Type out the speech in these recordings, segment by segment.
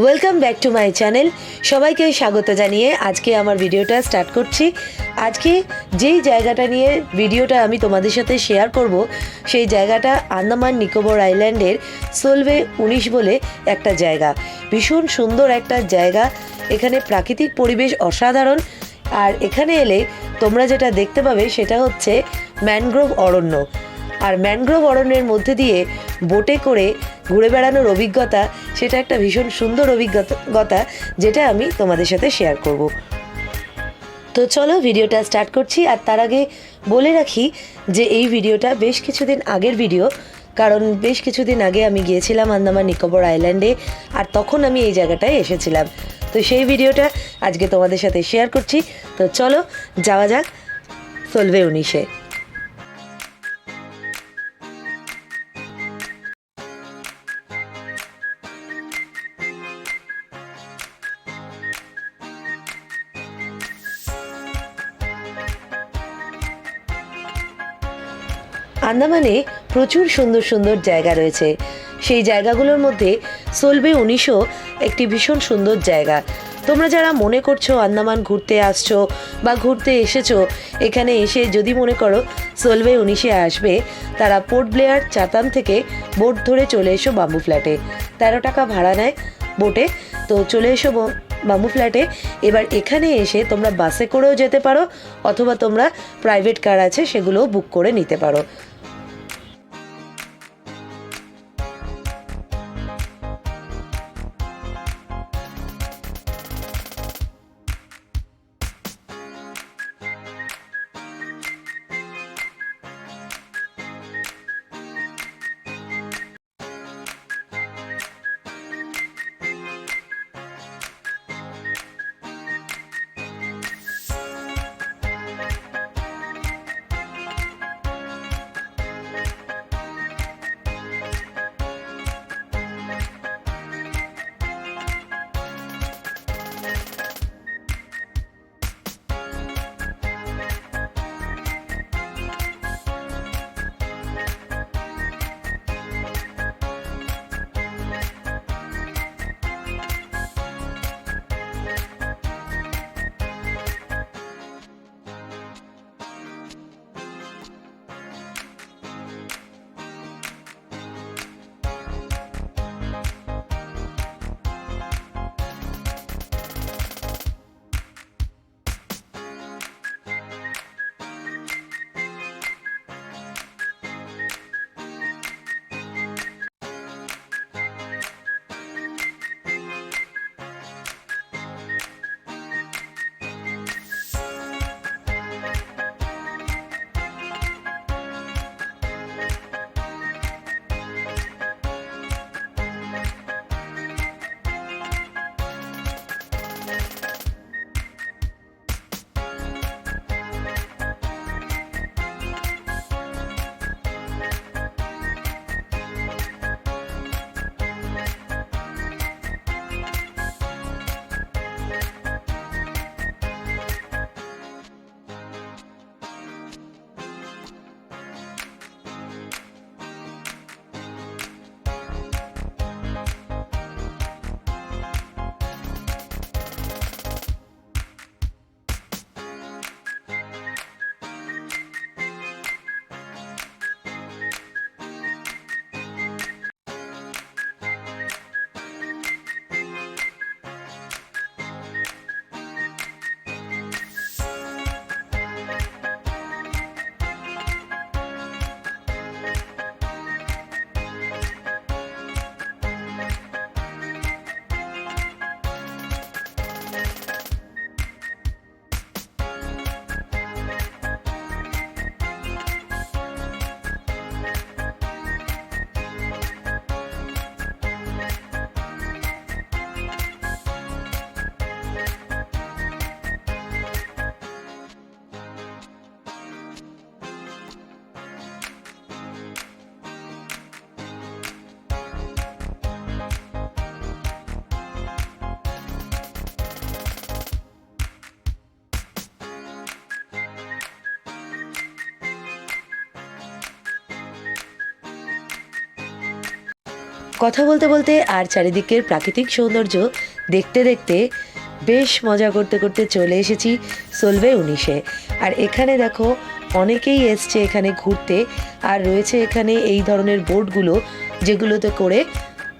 Welcome back to my channel. সবাইকে স্বাগত জানিয়ে আজকে আমার ভিডিওটা স্টার্ট করছি। আজকে যেই জায়গাটা নিয়ে ভিডিওটা আমি তোমাদের সাথে শেয়ার করব, সেই জায়গাটা আন্দামান নিকোবর আইল্যান্ডের সোলভে উনিশ বলে একটা জায়গা। ভীষণ সুন্দর একটা জায়গা। এখানে প্রাকৃতিক পরিবেশ অসাধারণ। আর এখানে এলে তোমরা যেটা দেখতে পাবে সেটা হচ্ছে ম্যানগ্রোভ অরণ্য। আর ম্যানগ্রোভ অরণ্যের মধ্যে দিয়ে বোটে করে ঘুরে বেড়ানোর অভিজ্ঞতা, সেটা একটা ভীষণ সুন্দর অভিজ্ঞতা যেটা আমি তোমাদের সাথে শেয়ার করব। তো চলো ভিডিওটা স্টার্ট করছি, আর তার আগে বলে রাখি যে এই ভিডিওটা বেশ কিছুদিন আগের ভিডিও, কারণ বেশ কিছুদিন আগে আমি গিয়েছিলাম আন্দামান নিকোবর আইল্যান্ডে, আর তখন আমি এই জায়গাটায় এসেছিলাম। তো সেই ভিডিওটা আজকে তোমাদের সাথে শেয়ার করছি। তো চলো যাওয়া যাক সোলভে উনিশে। আন্দামানে প্রচুর সুন্দর সুন্দর জায়গা রয়েছে। সেই জায়গাগুলোর মধ্যে সোলবে উনিশও একটি ভীষণ সুন্দর জায়গা। তোমরা যারা মনে করছ আন্দামান ঘুরতে আসছো বা ঘুরতে এসেছ, এখানে এসে যদি মনে করো সোলবে উনিশে আসবে, তারা পোর্ট ব্লেয়ার চাতাম থেকে বোট ধরে চলে এসো বাম্বু ফ্ল্যাটে। তেরো টাকা ভাড়া নেয় বোটে, তো চলে এসো বাম্বু ফ্ল্যাটে। এবার এখানে এসে তোমরা বাসে করেও যেতে পারো, অথবা তোমরা প্রাইভেট কার আছে সেগুলোও বুক করে নিতে পারো। কথা বলতে বলতে আর চারিদিকের প্রাকৃতিক সৌন্দর্য দেখতে দেখতে বেশ মজা করতে করতে চলে এসেছি সোলভে উনিশে। আর এখানে দেখো, অনেকেই এসছে এখানে ঘুরতে আর রয়েছে এখানে এই ধরনের বোটগুলো যেগুলোতে করে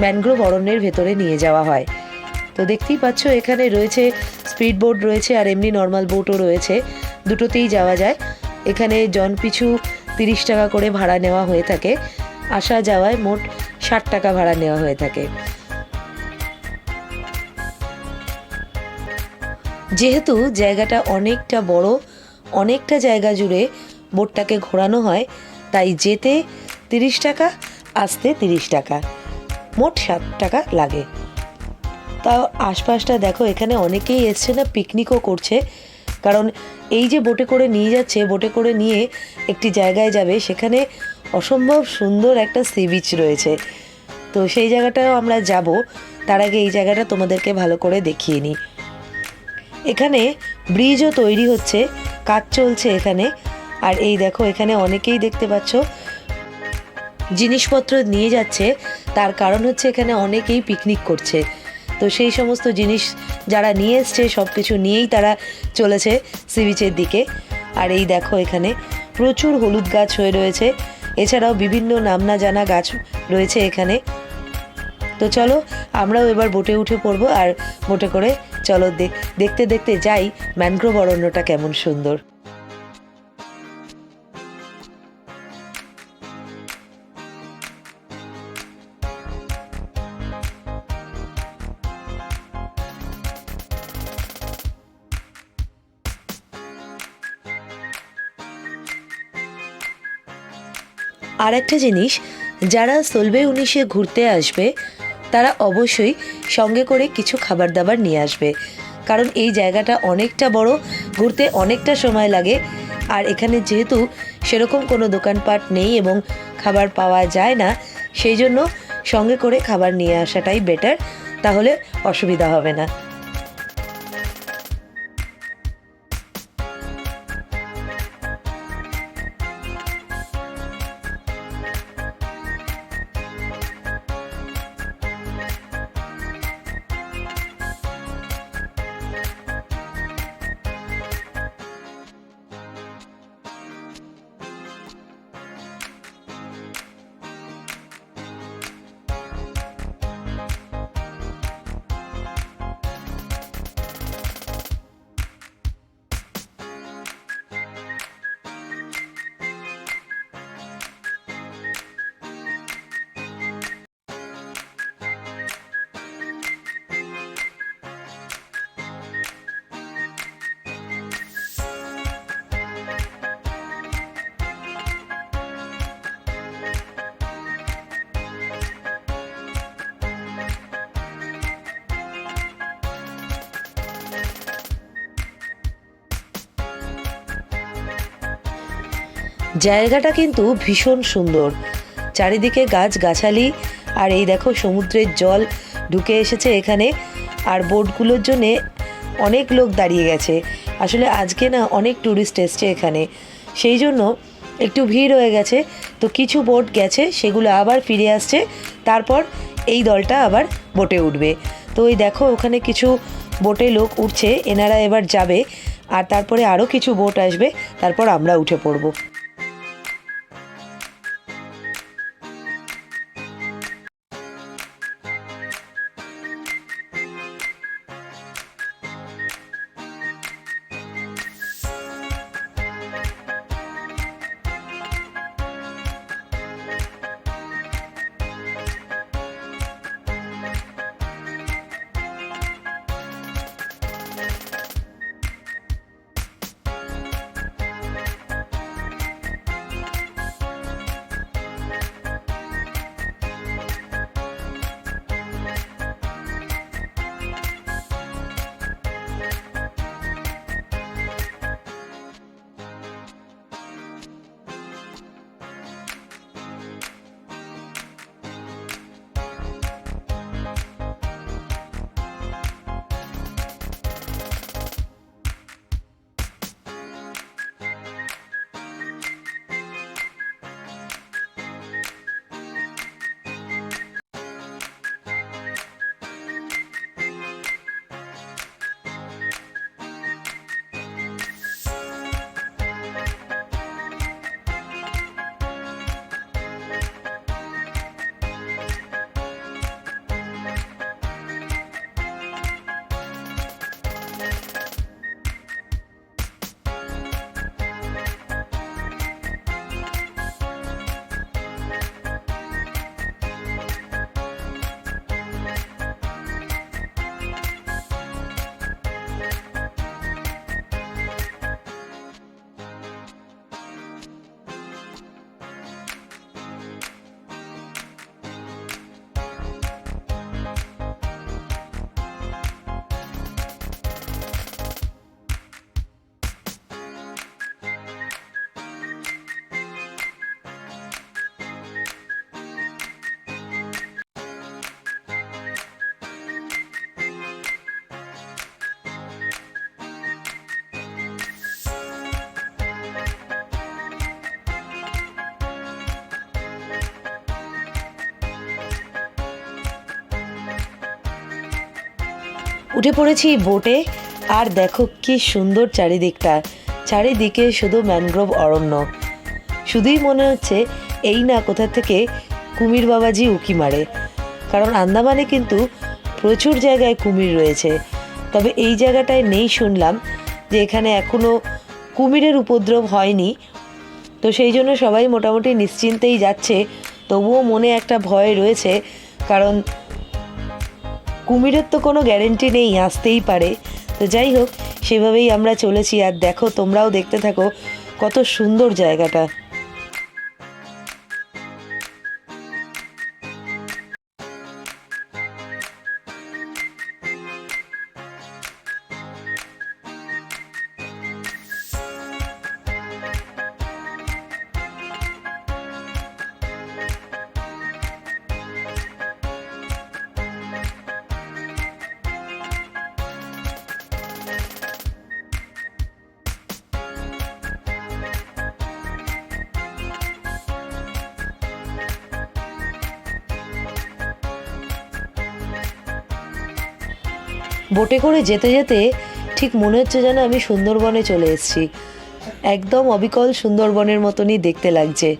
ম্যানগ্রোভ অরণ্যের ভেতরে নিয়ে যাওয়া হয়। তো দেখতেই পাচ্ছ, এখানে রয়েছে স্পিড বোট রয়েছে আর এমনি নর্মাল বোটও রয়েছে। দুটোতেই যাওয়া যায়। এখানে জন পিছু তিরিশ টাকা করে ভাড়া নেওয়া হয়ে থাকে। আসা যাওয়ায় মোট ষাট টাকা ভাড়া নেওয়া হয়ে থাকে। যেহেতু জায়গাটা অনেকটা বড়, অনেকটা জায়গা জুড়ে বোটটাকে ঘোরানো হয়, তাই যেতে তিরিশ টাকা, আসতে তিরিশ টাকা, মোট সাত টাকা লাগে। তাও আশপাশটা দেখো, এখানে অনেকেই এসছে না পিকনিকও করছে, কারণ এই যে বোটে করে নিয়ে যাচ্ছে, বোটে করে নিয়ে একটি জায়গায় যাবে, সেখানে অসম্ভব সুন্দর একটা সি বিচ রয়েছে। তো সেই জায়গাটাও আমরা যাব। তার আগে এই জায়গাটা তোমাদেরকে ভালো করে দেখিয়ে নিই। এখানে ব্রিজও তৈরি হচ্ছে, কাজ চলছে এখানে। আর এই দেখো, এখানে অনেকেই দেখতে পাচ্ছ, জিনিসপত্র নিয়ে যাচ্ছে। তার কারণ হচ্ছে এখানে অনেকেই পিকনিক করছে। তো সেই সমস্ত জিনিস যারা নিয়ে এসছে সব কিছু নিয়েই তারা চলেছে সি বিচের দিকে। আর এই দেখো এখানে প্রচুর হলুদ গাছ হয়ে রয়েছে। এছাড়াও বিভিন্ন নাম না জানা গাছ রয়েছে এখানে। তো চলো, আমরাও এবার বোটে উঠে পড়ব আর বোটে করে চলো দেখ- দেখতে দেখতে যাই ম্যানগ্রোভ অরণ্যটা কেমন সুন্দর। আর একটা জিনিস, যারা সোলবে উনিশে ঘুরতে আসবে, তারা অবশ্যই সঙ্গে করে কিছু খাবার দাবার নিয়ে আসবে। কারণ এই জায়গাটা অনেকটা বড়, ঘুরতে অনেকটা সময় লাগে। আর এখানে যেহেতু সেরকম কোনো দোকানপাট নেই এবং খাবার পাওয়া যায় না, সেই জন্য সঙ্গে করে খাবার নিয়ে আসাটাই বেটার তাহলে অসুবিধা হবে না। জায়গাটা কিন্তু ভীষণ সুন্দর। চারিদিকে গাছ গাছালি আর এই দেখো সমুদ্রের জল ঢুকে এসেছে এখানে, আর বোটগুলোর জন্যে অনেক লোক দাঁড়িয়ে গেছে। আসলে আজকে না অনেক ট্যুরিস্ট এসছে এখানে। সেই জন্য একটু ভিড় হয়ে গেছে, তো কিছু বোট গেছে, সেগুলো আবার ফিরে আসছে, তারপর এই দলটা আবার বোটে উঠবে। তো ওই দেখো ওখানে কিছু বোটে লোক উঠছে, এনারা এবার যাবে, আর তারপরে আরও কিছু বোট আসবে, তারপর আমরা উঠে পড়ব। উঠে পড়েছি বোটে আর দেখো কি সুন্দর চারিদিকটা। চারিদিকে শুধু ম্যানগ্রোভ অরণ্য। শুধুই মনে হচ্ছে এই না কোথা থেকে কুমির বাবাজি উকি মারে। কারণ আন্দামানে কিন্তু প্রচুর জায়গায় কুমির রয়েছে। তবে এই জায়গাটায় নেই শুনলাম যে এখানে এখনও কুমিরের উপদ্রব হয়নি। তো সেই জন্য সবাই মোটামুটি নিশ্চিন্তেই যাচ্ছে। তবুও মনে একটা ভয় রয়েছে। কারণ কুমিরের তো কোনো গ্যারেন্টি নেই, আসতেই পারে। তো যাই হোক, সেভাবেই আমরা চলেছি। আর দেখো, তোমরাও দেখতে থাকো কত সুন্দর জায়গাটা। বোটে করে যেতে যেতে ঠিক মনে হচ্ছে যেন আমি সুন্দরবনে চলে এসেছি। একদম অবিকল সুন্দরবনের মতনই দেখতে লাগছে।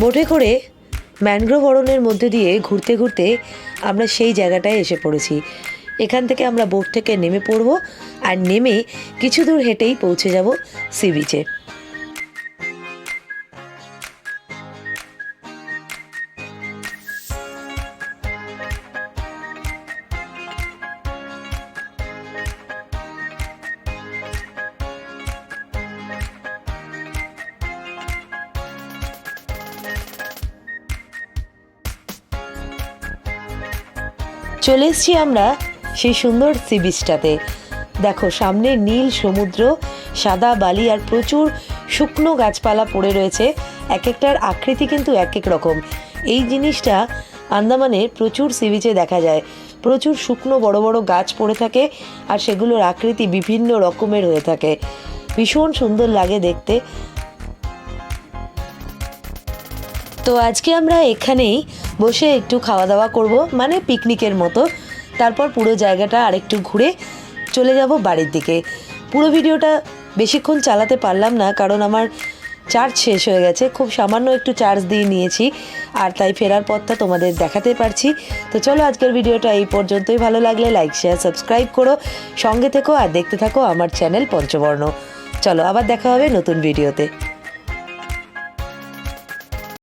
বোটে করে ম্যানগ্রোভ অরণ্যের মধ্যে দিয়ে ঘুরতে ঘুরতে আমরা সেই জায়গাটায় এসে পড়েছি। এখান থেকে আমরা বোট থেকে নেমে পড়ব আর নেমে কিছু দূর হেঁটেই পৌঁছে যাব সি বিচে চলে এসেছি আমরা সেই সুন্দর সি বিচটাতে দেখো, সামনে নীল সমুদ্র, সাদা বালি আর প্রচুর শুকনো গাছপালা পড়ে রয়েছে। এক একটার আকৃতি কিন্তু এক এক রকম। এই জিনিসটা আন্দামানে প্রচুর সি বিচে দেখা যায়। প্রচুর শুকনো বড় বড় গাছ পড়ে থাকে আর সেগুলোর আকৃতি বিভিন্ন রকমের হয়ে থাকে। ভীষণ সুন্দর লাগে দেখতে। তো আজকে আমরা এখানেই বসে একটু খাওয়া দাওয়া করব মানে পিকনিকের মতো। তারপর পুরো জায়গাটা আরেকটু ঘুরে চলে যাব বাড়ির দিকে। পুরো ভিডিওটা বেশিক্ষণ চালাতে পারলাম না, কারণ আমার চার্জ শেষ হয়ে গেছে। খুব সামান্য একটু চার্জ দিয়ে নিয়েছি, আর তাই ফেরার পথটা তোমাদের দেখাতে পারছি। তো চলো আজকের ভিডিওটা এই পর্যন্তই। ভালো লাগলে লাইক শেয়ার সাবস্ক্রাইব করো। সঙ্গে থেকো আর দেখতে থাকো আমার চ্যানেল পঞ্চবর্ণ। চলো আবার দেখা হবে নতুন ভিডিওতে।